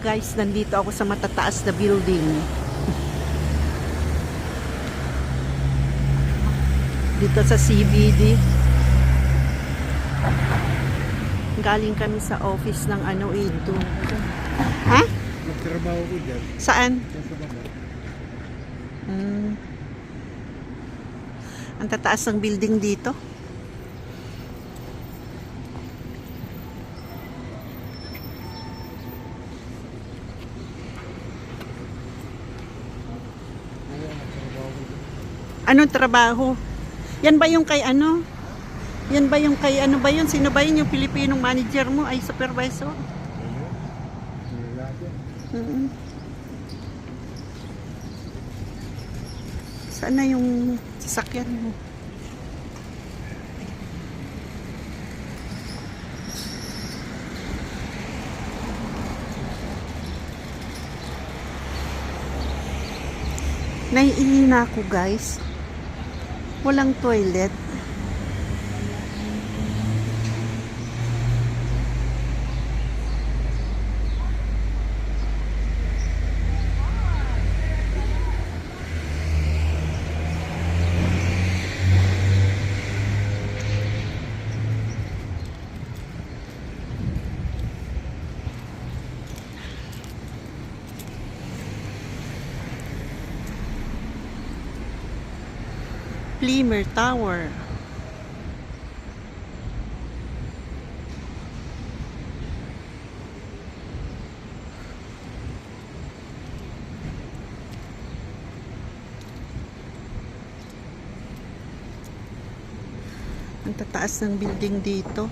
Guys, nandito ako sa matataas na building. Dito sa CBD. Galing kami sa office ng ano ito. Ha? Nagtrabaho ko dyan. Saan? Sa baba. Hmm. Ang tataas ng building dito. Kaya nagtrabaho ko dyan. Anong trabaho? Yan ba yung kay ano? Yan ba yung kay ano ba yun? Sino ba yun yung Pilipinong manager mo? Ay, supervisor? Mm. Saan na yung sasakyan mo? Naiihi na ako guys. Walang toilet. Lemur Tower. Ang tataas ng building dito.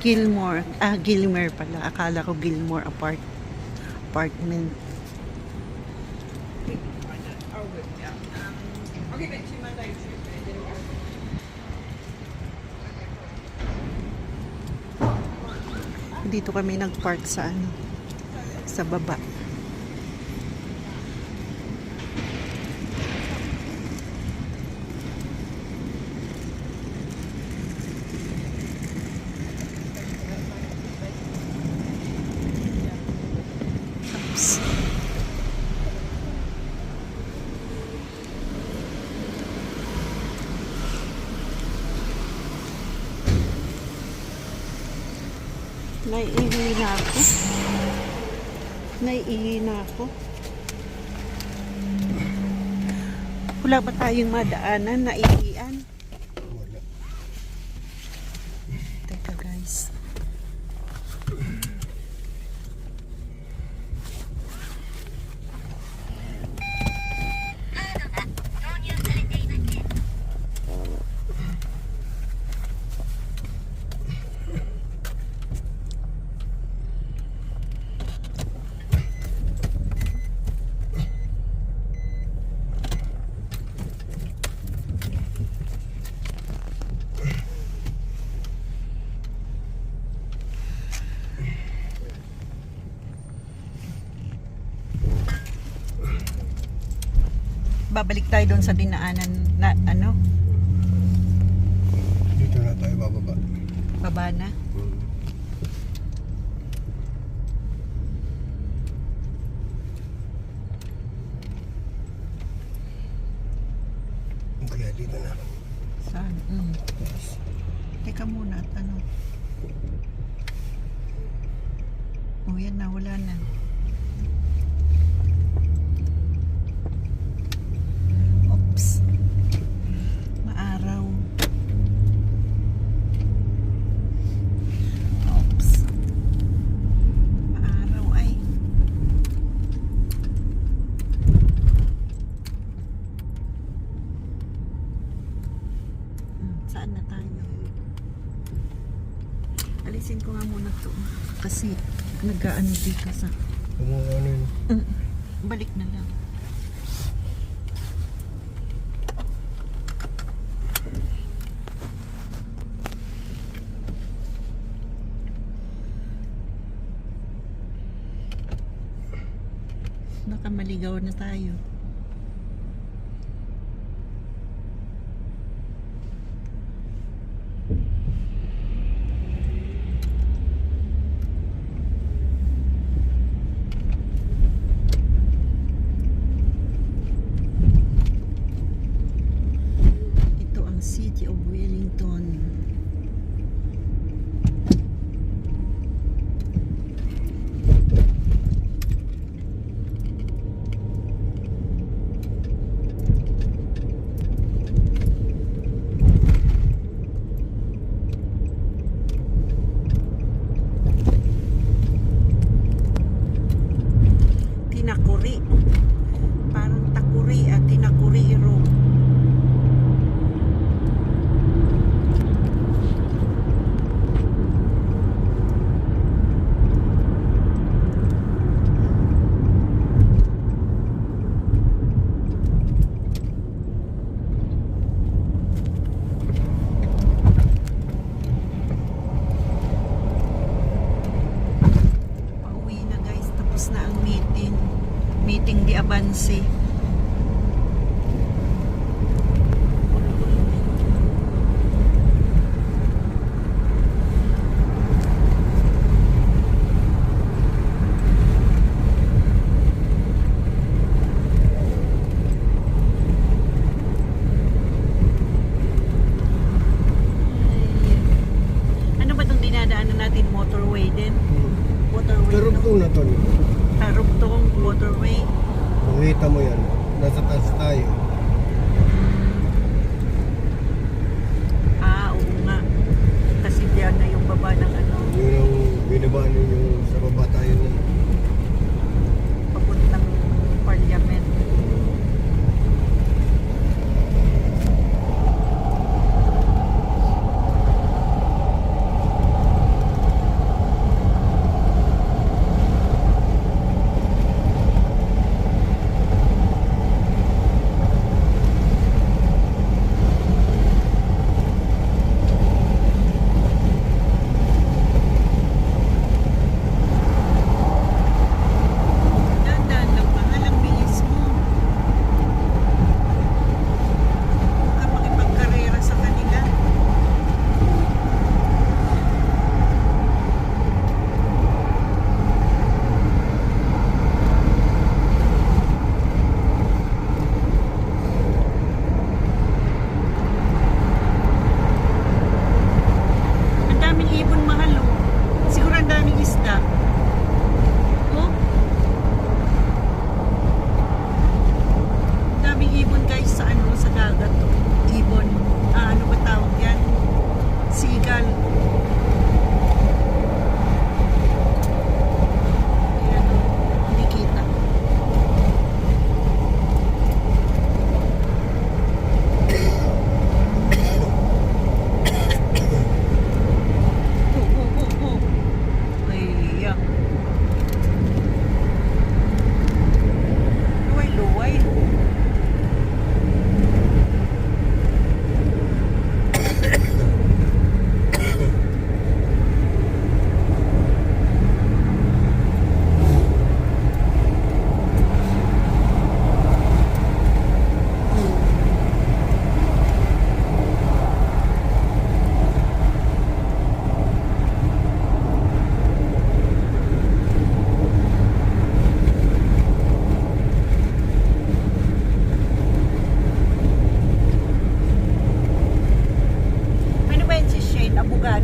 Gilmore. Ah, Gilmer pala. Akala ko Gilmore apart apartment. Dito kami nag-park sa ano, sa baba. Oops. Naiihi na ako. Naiihi na ako. Wala ba tayong madaanan na iian? Wala. Teka guys. Babalik tayo doon sa dinaanan na ano, Dito na tayo bababa. baba na. Hmm. Kaya dito na. Saan? Mm. Teka muna at ano. Oh, yan na, wala na. Oops. Maaraw. Oops. Maaraw ay. Hmm, Saan na tayo? Alisin ko nga muna to. Kasi nag-ano dito sa... Kumuha ano yun. Mm, Balik na lang. Baka maligaw na tayo. takuri. Parang takuri at tinakuri road.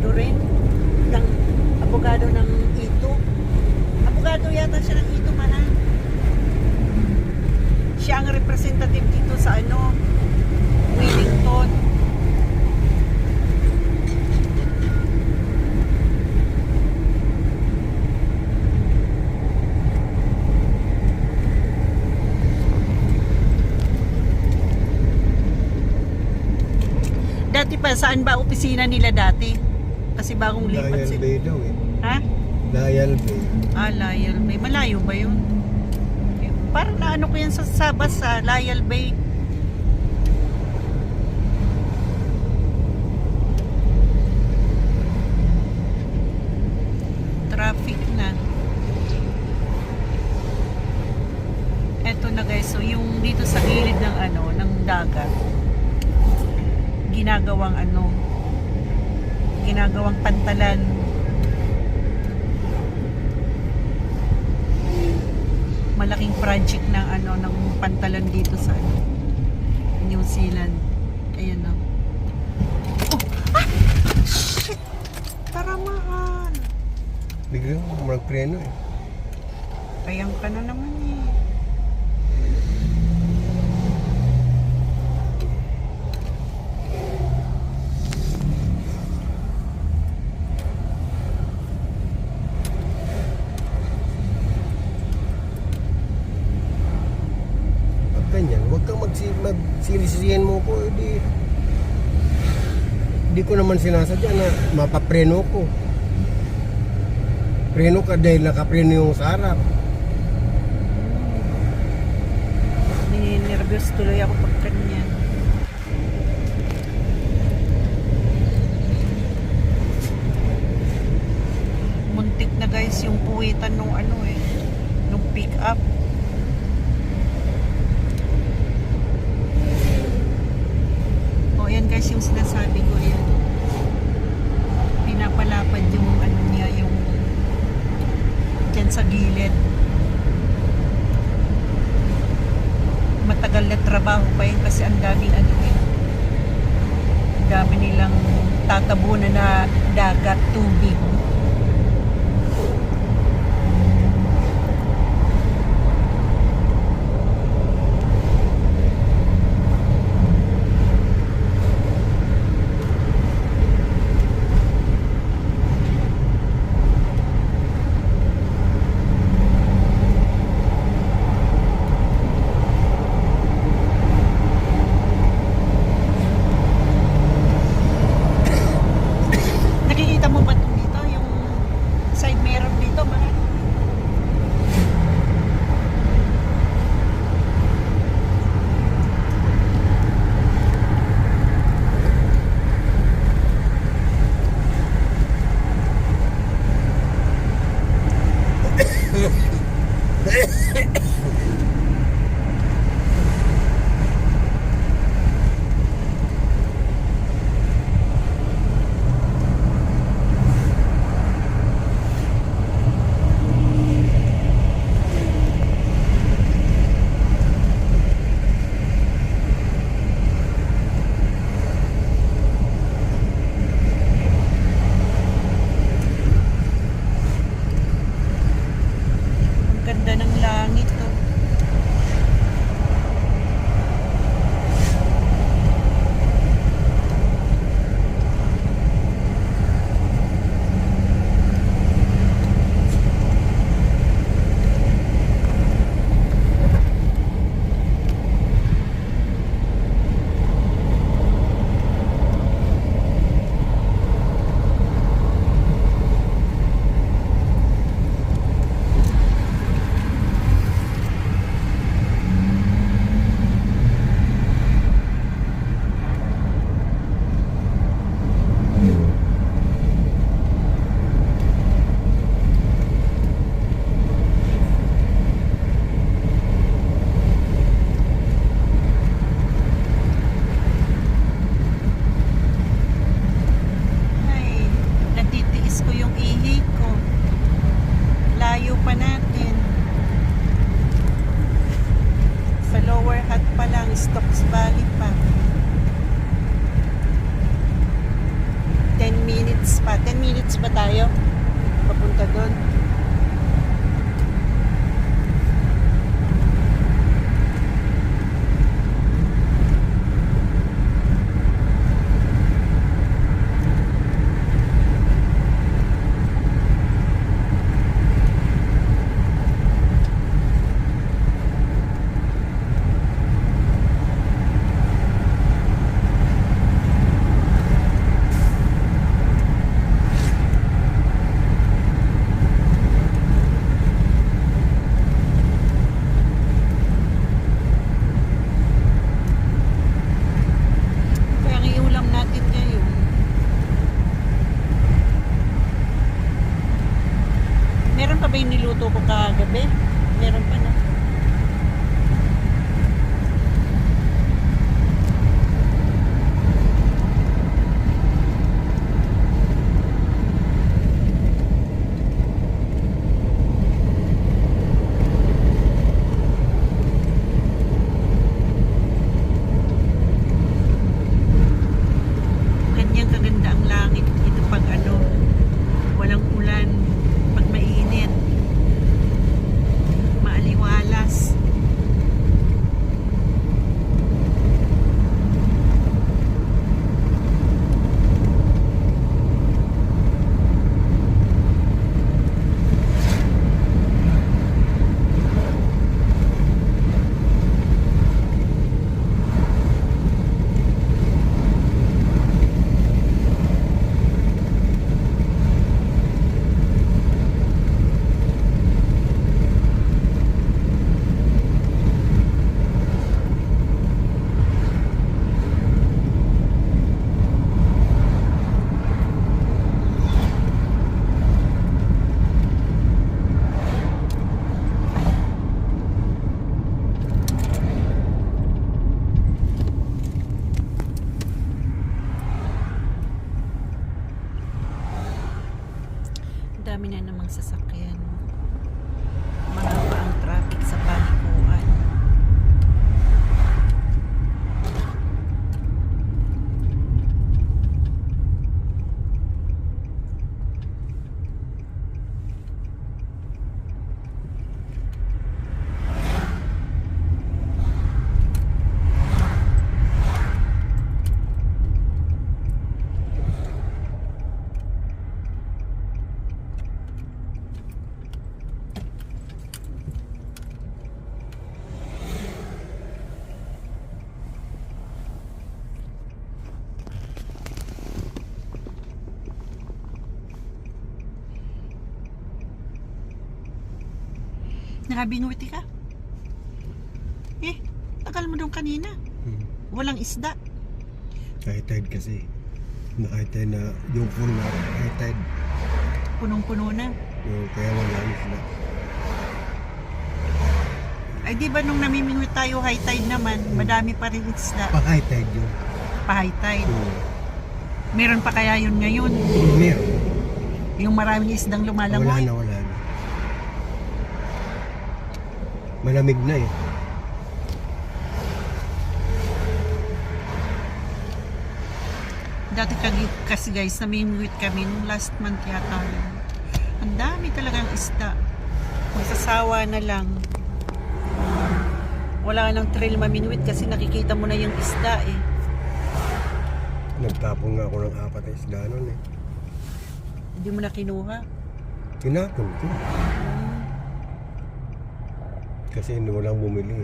Abogado rin? Ng, abogado ng Ito? Abogado yata siya ng Ito, mahal. Siya ang representative dito sa ano, Wellington. Dati pa, saan ba opisina nila dati? Kasi bagong lipat Dial sila. Bay daw eh. Ha? Dial Bay. Ah, Lyell Bay. Malayo ba yun? Parang naano ko yan sa Sabas sa Lyell Bay. Traffic na. Eto na guys, so yung dito sa gilid ng ano, ng dagat, ginagawang ano, ginagawang pantalan malaking project ng ano ng pantalan dito sa ano, New Zealand. Ayan na. Oh! Ah! Shit! Tara mahal. Biglang magpreno eh. Kayang ka na naman eh. Pag ganyan, huwag kang magsi- magsinisisihan mo ko. Hindi, hindi ko naman sinasadya na mapapreno ko. Preno ka dahil nakapreno yung sa harap. Ninervyos tuloy ako pag ganyan. Muntik na guys yung puwitan nung ano eh. Nung pick up. dami nilang tatabunan na dagat, tubig. minutes ba tayo papunta doon? niluto ko kagabi. Meron pa na. Nakabingwiti ka? Eh, tagal mo doon kanina. Hmm. Walang isda. High tide kasi. Na high tide na yung full na high tide. Punong-puno na. Yung, kaya wala isla. Ay di ba nung namimingwit tayo high tide naman, madami pa rin isda Pa high tide yun. pa high tide. Hmm. Meron pa kaya yun ngayon? Meron. Yung maraming isdang Wala lumalangoy. na wala na. Malamig na eh. Dati kasi guys, namimingwit kami nung last month yata. yun. Ang dami talagang isda. Masasawa na lang. Wala nang thrill mamingwit kasi nakikita mo na yung isda eh. Nagtapon nga ako ng apat na isda nun eh. Hindi mo na kinuha. Tinapon ko. Kasi hindi walang bumili.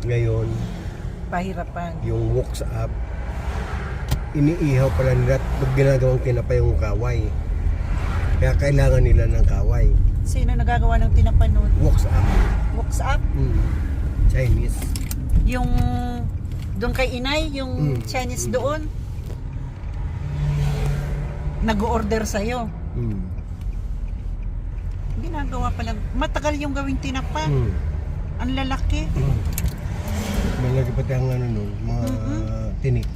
Ngayon, Pahirapan. yung walks up, iniihaw pala nila at pag ginagawang tinapa yung kaway. Kaya kailangan nila ng kaway. Sino nagagawa ng tinapa nun? Walks up. Walks up? Mm. Chinese. Yung doon kay Inay, yung Mm. Chinese Mm. doon. Nag-order sa'yo. Mm. Ginagawa pala. Matagal yung gawing tinapa. Mm. Ang lalaki. Mm. Malagi pati ang ano nun, mga Mhm. tinik.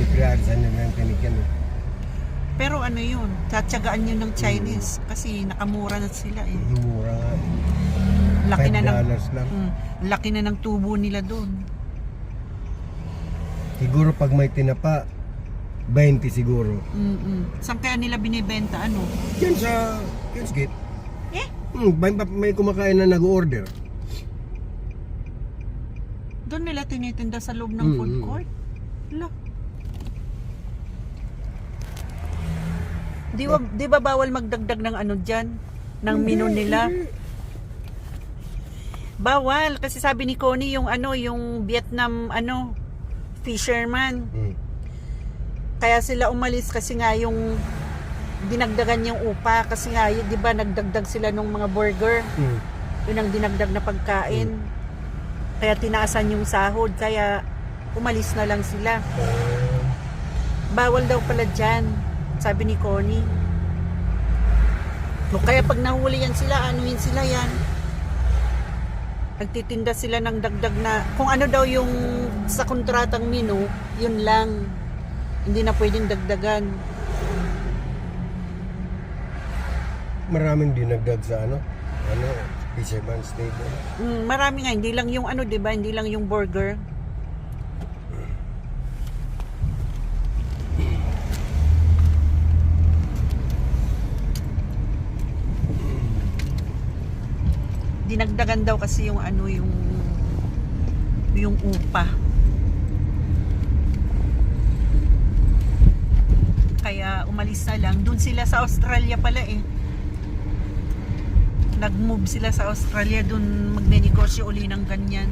Iprealisan nila yung tinik yan eh. Pero ano yun, tsatsagaan yun ng Chinese. Kasi nakamura na sila eh. Mura nga. Laki na ng, lang. mm, laki na ng tubo nila doon. Siguro pag may tinapa, 20 siguro. Mm-mm. Saan kaya nila binibenta? Ano? Yan sa Kills Gate. Eh? Hmm, may, may kumakain na nag-order. Doon nila tinitinda sa loob ng Mm, food mm. court? Hala. Di ba, di ba bawal magdagdag ng ano dyan? Ng menu nila? Bawal. Kasi sabi ni Connie yung ano, yung Vietnam ano, fisherman. Hmm. Kaya sila umalis kasi nga yung dinagdagan yung upa. Kasi nga, yun, di ba nagdagdag sila ng mga burger. Hmm. Yun ang dinagdag na pagkain. Kaya tinaasan yung sahod. Kaya umalis na lang sila. Bawal daw pala dyan. Sabi ni Connie. O kaya pag nahuli yan sila, anuhin sila yan. Nagtitinda sila ng dagdag na, kung ano daw yung sa kontratang menu, yun lang. Hindi na pwedeng dagdagan. maraming dinagdag sa ano, ano, fisherman stable. Mm, marami nga, hindi lang yung ano, di ba? Hindi lang yung burger. Dinagdagan daw kasi yung ano, yung yung upa. Kaya umalis na lang. Doon sila sa Australia pala eh nag-move sila sa Australia dun magnenegosyo uli ng ganyan.